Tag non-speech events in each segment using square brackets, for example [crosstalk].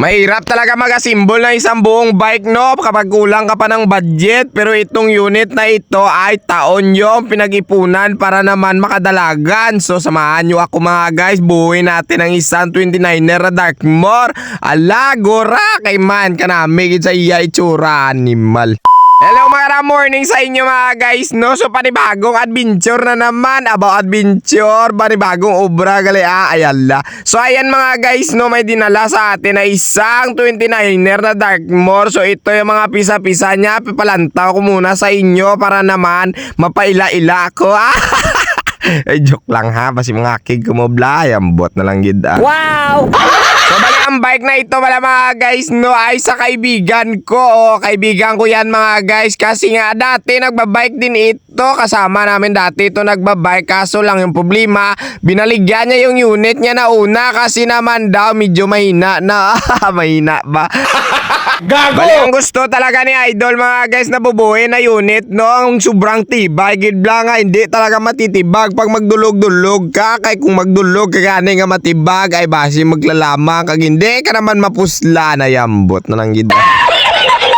Mahirap talaga mag-assemble ng isang buong bike no kapag kulang ka pa ng budget pero itong unit na ito ay taon yung pinag-ipunan para naman makadalagan. So samahan nyo ako mga guys, buuin natin ang isang 29er na Darkmore. Ala, gora kay man ka na, sa iya itsura animal. Hello mga morning sa inyo mga guys no? So panibagong adventure na naman About adventure. Panibagong obra gali ah ayala So ayan mga guys no? May dinala sa atin na isang 29er na Darkmore So ito yung mga pisa-pisa niya. Papalantaw ko muna sa inyo Para naman mapaila-ila ko ah. [laughs] Ay joke lang ha? Basi mga kig kumobla Ambot na lang gid ah. Wow! [laughs] Ang bike na ito wala mga guys no ay sa kaibigan ko. O kaibigan ko yan mga guys. Kasi nga dati nagbabike din ito. Kasama namin dati ito nagbabike. Kaso lang yung problema binaligyan niya yung unit niya na una. Kasi naman daw medyo mahina na. [laughs] Mahina ba? [laughs] Gago! Bali ang gusto talaga ni Idol mga guys na bubuhin na unit no? Ang sobrang tibay. Gid nga hindi talaga matitibag pag magdulog-dulog ka. Kay kung magdulog ka gani nga matibag. Ay basi maglalama kag hindi ka naman mapusla na yambot na lang gid.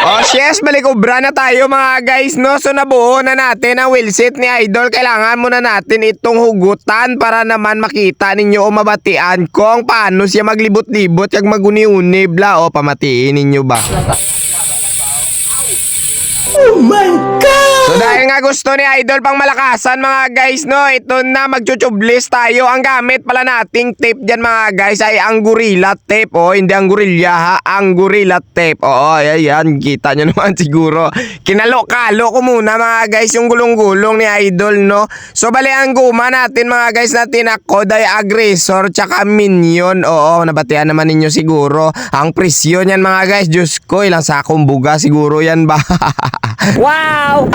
Oh, yes, balik ubra na tayo mga guys, no? So, nabuo na natin ang wheelset ni Idol. Kailangan muna natin itong hugutan para naman makita ninyo o mabatian kung paano siya maglibot-libot kag maguni-uni bla o pamatiin ninyo ba. So dahil nga gusto ni Idol pang malakasan mga guys no, ito na magchuchublis tayo. Ang gamit pala nating tape dyan mga guys ay ang Gorilla tape. O hindi ang Gorilla ha, ang Gorilla tape. Oo, ayan, kita nyo [laughs] naman siguro. Kinalo-kalo ko muna mga guys yung gulong-gulong ni Idol no. So bali ang guma natin mga guys na tinakod ay aggressor tsaka minion. Oo, nabatian naman ninyo siguro. Ang presyo niyan mga guys, Diyos ko, ilang sakong buga siguro yan ba? [laughs] Wow!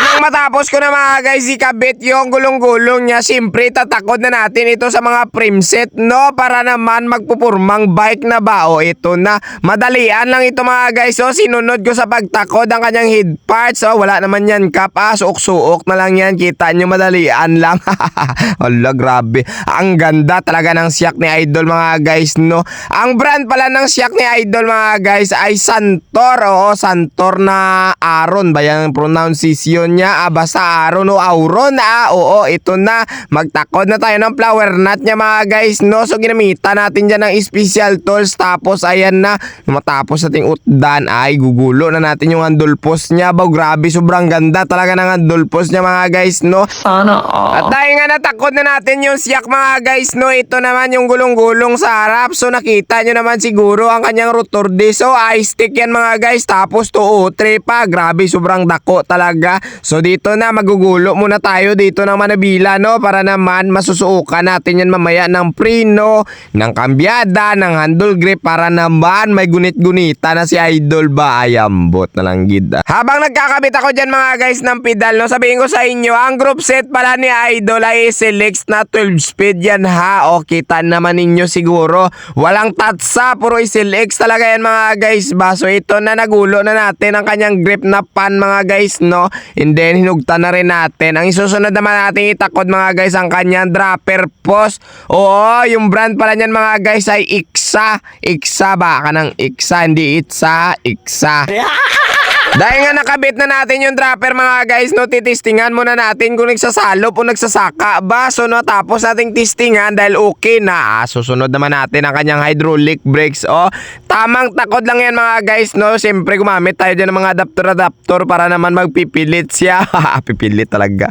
Nang matapos ko na mga guys ikabit yung gulong-gulong niya, siyempre tatakod na natin ito sa mga frame set, no? Para naman magpupurmang bike na ba? O ito na, madalian lang ito mga guys. So sinunod ko sa pagtakod ang kanyang head parts. So wala naman yan kap, ah, suok-suok na lang yan. Kita nyo madalian lang. [laughs] Hala, grabe. Ang ganda talaga ng siyak ni Idol mga guys, no? Ang brand pala ng siyak ni Idol mga guys ay Santor. Oo, Santor na Aron ba yung pronunciation niya? Ah, basta Aron o Auron. Ah, oo, ito na. Magtakod na tayo ng flower nut niya mga guys, no? So, ginamitan natin dyan ng special tools. Tapos, ayan na. Matapos nating utdan, ay gugulo na natin yung handle post niya. Ba, grabe, sobrang ganda talaga ng handle post niya mga guys, no? Sana all. At dahil nga natakot na natin yung siyak mga guys, no, ito naman yung gulong-gulong sa harap. So nakita nyo naman siguro ang kanyang rotor disc. So ice stick yan mga guys. Tapos to utre pa. Grabe, sobrang dako talaga. So dito na, magugulo muna tayo dito ng Manabila, no, para naman masusuukan natin yan mamaya ng preno, ng kambyada, ng handle grip para naman may gunit-gunita na si Idol ba. Ayambot na lang gid. ah. Habang nagkakabit ako dyan mga guys ng pedal, no, sabihin ko sa inyo, ang group set pala ni Idol ay SLX na 12 speed yan ha. O kita naman ninyo siguro. Walang tatsa, puro SLX talaga yan mga guys ba. So ito na nagulo na natin ang kanyang grip na pan mga guys no. And then hinugta na rin natin. Ang isusunod naman natin itakod mga guys ang kanyang dropper post. Oo, yung brand pala niyan mga guys ay Iksa. Iksa ba? Ka ng Iksa, hindi Itsa. Iksa. [laughs] Dahil nga nakabit na natin yung dropper mga guys, no, titistingan muna natin kung nagsasalop o nagsasaka ba. So, no, tapos nating tistingan dahil okay na. Ah, susunod naman natin ang kanyang hydraulic brakes. Oh, tamang takod lang yan mga guys, no. Siyempre, gumamit tayo dyan ng mga adapter-adapter para naman magpipilit siya. [laughs] Pipilit talaga.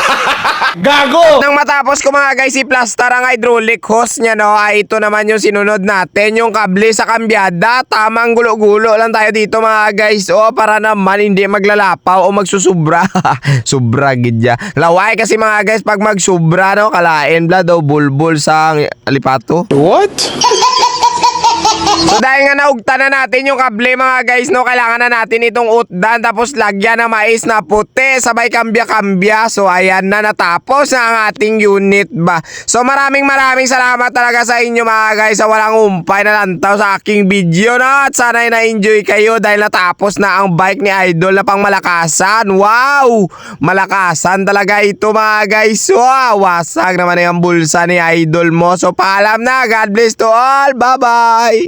Gago! Nang matapos ko mga guys, i-plaster ang hydraulic hose niya, no, ay ito naman yung sinunod natin, yung kable sa kambyada. Tamang gulo-gulo lang tayo dito mga guys, o, para naman hindi maglalapaw o magsusubra. [laughs] Subra, gidya. Laway kasi mga guys, pag magsubra, no, kalain bla daw bulbul sa alipato. What? So dahil nga naugta na natin yung kable mga guys, no, kailangan na natin itong utdan tapos lagyan ng mais na puti, sabay kambya-kambya. So ayan na natapos na ang ating unit ba. So maraming maraming salamat talaga sa inyo mga guys sa walang umpay na lantaw sa aking video no. At sana ay na-enjoy kayo dahil natapos na ang bike ni Idol na pang malakasan. Wow! Malakasan talaga ito mga guys. Wow! Wasag naman yung bulsa ni Idol mo. So paalam na. God bless to all. Bye-bye!